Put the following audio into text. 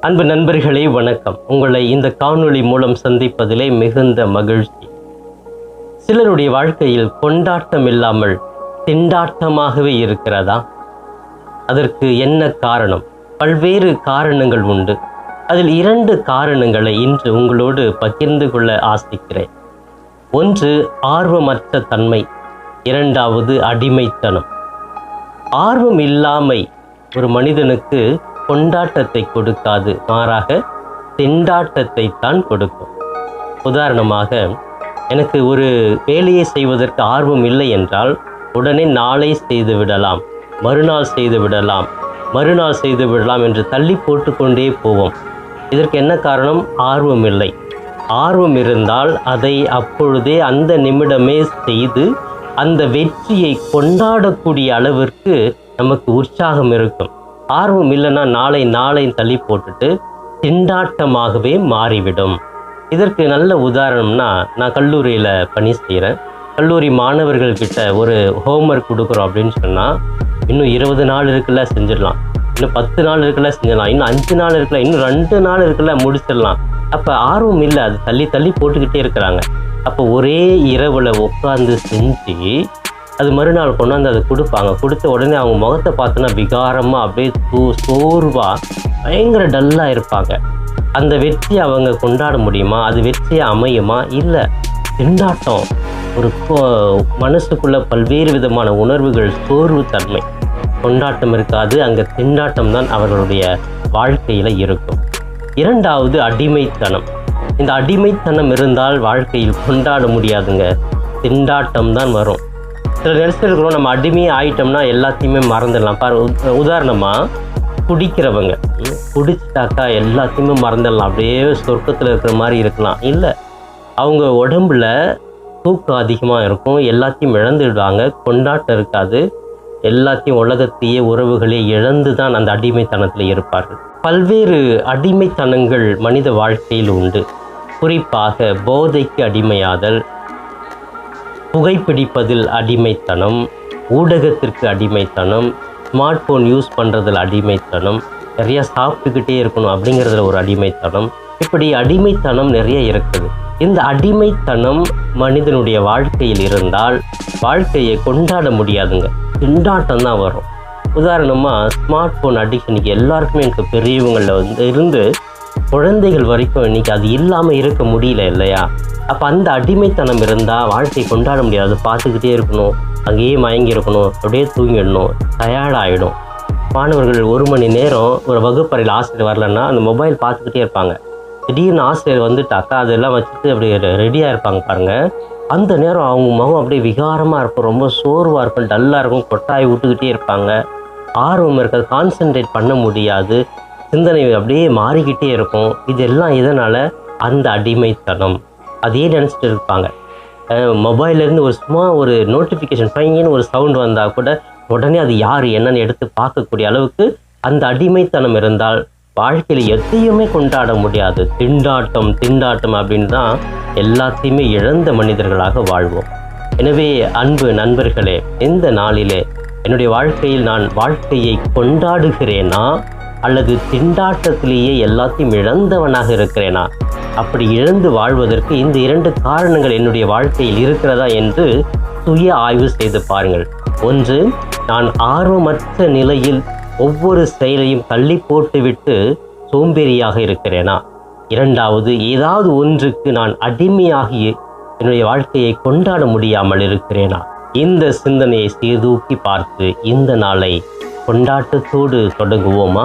அன்பு நண்பர்களே வணக்கம். உங்களை இந்த காணொளி மூலம் சந்திப்பதிலே மிகுந்த மகிழ்ச்சி. சிலருடைய வாழ்க்கையில் கொண்டாட்டம் இல்லாமல் திண்டாட்டமாகவே இருக்கிறதா? அதற்கு என்ன காரணம்? பல்வேறு காரணங்கள் உண்டு. அதில் இரண்டு காரணங்களை இன்று உங்களோடு பகிர்ந்து கொள்ள ஆசிக்கிறேன். ஒன்று ஆர்வமற்ற தன்மை. இரண்டாவது அடிமைத்தனம். ஆர்வம் இல்லாமை ஒரு மனிதனுக்கு கொண்டாட்டத்தை கொடுக்காது மாறாக திண்டாட்டத்தை தான் கொடுக்கும். உதாரணமாக எனக்கு ஒரு வேலையை செய்வதற்கு ஆர்வம் இல்லை என்றால் உடனே நாளை செய்து விடலாம் மறுநாள் செய்து விடலாம் மறுநாள் செய்து விடலாம் என்று தள்ளி போட்டுக்கொண்டே போவோம். இதற்கு என்ன காரணம்? ஆர்வம் இல்லை. ஆர்வம் இருந்தால் அதை அப்பொழுதே அந்த நிமிடமே செய்து அந்த வெற்றியை கொண்டாடக்கூடிய அளவிற்கு நமக்கு உற்சாகம் இருக்கும். ஆர்வம் இல்லைன்னா நாளை நாளை தள்ளி போட்டுட்டு திண்டாட்டமாகவே மாறிவிடும். இதற்கு நல்ல உதாரணம்னா நான் கல்லூரியில் பணி செய்கிறேன் கல்லூரி மாணவர்கள்கிட்ட ஒரு ஹோம்ஒர்க் கொடுக்குறோம் அப்படின்னு சொன்னால் இன்னும் இருபது நாள் இருக்குல்ல செஞ்சிடலாம். இன்னும் பத்து நாள் இருக்குல்ல செஞ்சிடலாம். இன்னும் அஞ்சு நாள் இருக்குல்ல இன்னும் ரெண்டு நாள் இருக்குல்ல முடிச்சிடலாம். அப்போ ஆர்வம் இல்லை அது தள்ளி தள்ளி போட்டுக்கிட்டே இருக்கிறாங்க. அப்போ ஒரே இரவில் உட்காந்து செஞ்சு அது மறுநாள் கொண்டாந்து அதை கொடுப்பாங்க. கொடுத்த உடனே அவங்க முகத்தை பார்த்தோன்னா விகாரமாக அப்படியே தூ சோர்வாக பயங்கர டல்லாக இருப்பாங்க. அந்த வெற்றியை அவங்க கொண்டாட முடியுமா? அது வெற்றியாக அமையுமா? இல்லை. திண்டாட்டம். ஒரு மனசுக்குள்ள பல்வேறு விதமான உணர்வுகள் சோர்வு தன்மை. கொண்டாட்டம் இருக்காது. அங்கே திண்டாட்டம் தான் அவர்களுடைய வாழ்க்கையில் இருக்கும். இரண்டாவது அடிமைத்தனம். இந்த அடிமைத்தனம் இருந்தால் வாழ்க்கையில் கொண்டாட முடியாதுங்க. திண்டாட்டம் தான் வரும். சில நினைச்சிருக்கிறோம் நம்ம அடிமையே ஆயிட்டோம்னா எல்லாத்தையுமே மறந்துடலாம். பாரு உதாரணமாக குடிக்கிறவங்க குடிச்சிட்டாக்கா எல்லாத்தையுமே மறந்துடலாம். அப்படியே சொர்க்கத்தில் இருக்கிற மாதிரி இருக்கலாம். இல்லை அவங்க உடம்புல தூக்கம் அதிகமாக இருக்கும். எல்லாத்தையும் இழந்துடுவாங்க கொண்டாட்டம் இருக்காது. எல்லாத்தையும் உலகத்தையே உறவுகளே இழந்து தான் அந்த அடிமைத்தனத்தில் இருப்பார்கள். பல்வேறு அடிமைத்தனங்கள் மனித வாழ்க்கையில் உண்டு. குறிப்பாக போதைக்கு அடிமையாதல் புகைப்பிடிப்பதில் அடிமைத்தனம் ஊடகத்திற்கு அடிமைத்தனம் ஸ்மார்ட் ஃபோன் யூஸ் பண்ணுறதில் அடிமைத்தனம் நிறையா சாப்பிட்டுக்கிட்டே இருக்கணும் அப்படிங்கிறதுல ஒரு அடிமைத்தனம். இப்படி அடிமைத்தனம் நிறைய இருக்குது. இந்த அடிமைத்தனம் மனிதனுடைய வாழ்க்கையில் இருந்தால் வாழ்க்கையை கொண்டாட முடியாதுங்க. திண்டாட்டம் தான் வரும். உதாரணமாக ஸ்மார்ட் ஃபோன் அடிக்ஷனுக்கு எல்லாருக்குமே எனக்கு பெரியவங்களில் வந்து இருந்து குழந்தைகள் வரைக்கும் இன்னைக்கு அது இல்லாமல் இருக்க முடியல இல்லையா? அப்போ அந்த அடிமைத்தனம் இருந்தால் வாழ்க்கையை கொண்டாட முடியாது. பார்த்துக்கிட்டே இருக்கணும். அங்கேயே மயங்கி இருக்கணும். அப்படியே தூங்கிடணும். டயர்டாகிடும் மாணவர்கள் ஒரு மணி நேரம் ஒரு வகுப்பறையில் ஆசிரியர் வரலன்னா அந்த மொபைல் பார்த்துக்கிட்டே இருப்பாங்க. திடீர்னு ஆசிரியர் வந்துட்டாக்கா அதெல்லாம் வச்சுட்டு அப்படி ரெடியாக இருப்பாங்க பாருங்கள் அந்த நேரம் அவங்க முகம் அப்படியே விகாரமாக இருக்கும். ரொம்ப சோர்வாக இருக்கும். டல்லாக இருக்கும். கொட்டாய் விட்டுக்கிட்டே இருப்பாங்க. ஆர்வம் இருக்காது. கான்சென்ட்ரேட் பண்ண முடியாது. சிந்தனை அப்படியே மாறிக்கிட்டே இருக்கும். இதெல்லாம் இதனால் அந்த அடிமைத்தனம். அதையே நினச்சிட்டு இருப்பாங்க. மொபைல்லேருந்து ஒரு சும்மா ஒரு நோட்டிஃபிகேஷன் பையன் ஒரு சவுண்ட் வந்தால் கூட உடனே அது யார் என்னன்னு எடுத்து பார்க்கக்கூடிய அளவுக்கு அந்த அடிமைத்தனம் இருந்தால் வாழ்க்கையில் எதையுமே கொண்டாட முடியாது. திண்டாட்டம் திண்டாட்டம் அப்படின்னு தான் எல்லாத்தையுமே இழந்த மனிதர்களாக வாழ்வோம். எனவே அன்பு நண்பர்களே இந்த நாளிலே என்னுடைய வாழ்க்கையில் நான் வாழ்க்கையை கொண்டாடுகிறேனா? அல்லது திண்டாட்டத்திலேயே எல்லாத்தையும் இழந்தவனாக இருக்கிறேனா? அப்படி இழந்து வாழ்வதற்கு இந்த இரண்டு காரணங்கள் என்னுடைய வாழ்க்கையில் இருக்கிறதா என்று சுய ஆய்வு செய்து பாருங்கள். ஒன்று நான் ஆர்வமற்ற நிலையில் ஒவ்வொரு செயலையும் தள்ளி போட்டுவிட்டு சோம்பேறியாக இருக்கிறேனா? இரண்டாவது ஏதாவது ஒன்றுக்கு நான் அடிமையாகி என்னுடைய வாழ்க்கையை கொண்டாட முடியாமல் இருக்கிறேனா? இந்த சிந்தனையை சீர்தூக்கி பார்த்து இந்த நாளை கொண்டாட்டத்தோடு தொடங்குவோமா?